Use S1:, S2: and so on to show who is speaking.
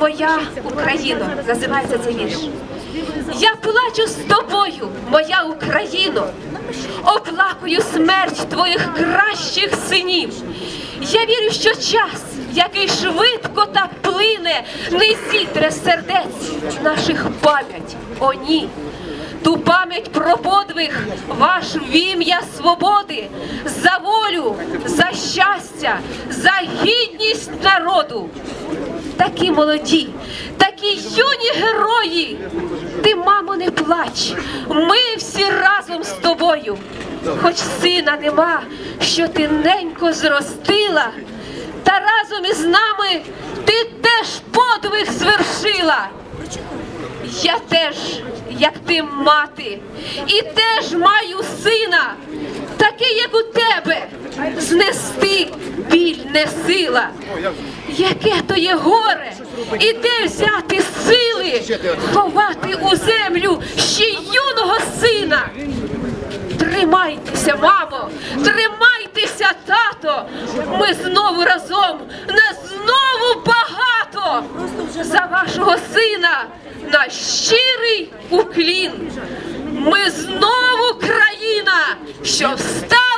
S1: моя Україно, називається цей вірш. Я плачу з тобою, моя Україно, оплакую смерть твоїх кращих синів. Я вірю, що час, який швидко так плине, не зітре сердець наших пам'ять. О, ні. Ту пам'ять про подвиг ваш ім'я свободи, за волю, за щастя, за гідність народу. Такі молоді, такі юні герої. Ти, мамо, не плач, ми всі разом з тобою. Хоч сина нема, що ти ненько зростила, та разом із нами ти теж подвиг звершила. Я теж, як ти мати, і теж маю сина, не сила. Яке то є горе, і де взяти сили ховати у землю ще юного сина. Тримайтеся, мамо, тримайтеся, тато. Ми знову разом, нас знову багато. За вашого сина наш щирий уклін. Ми знову країна, що встала.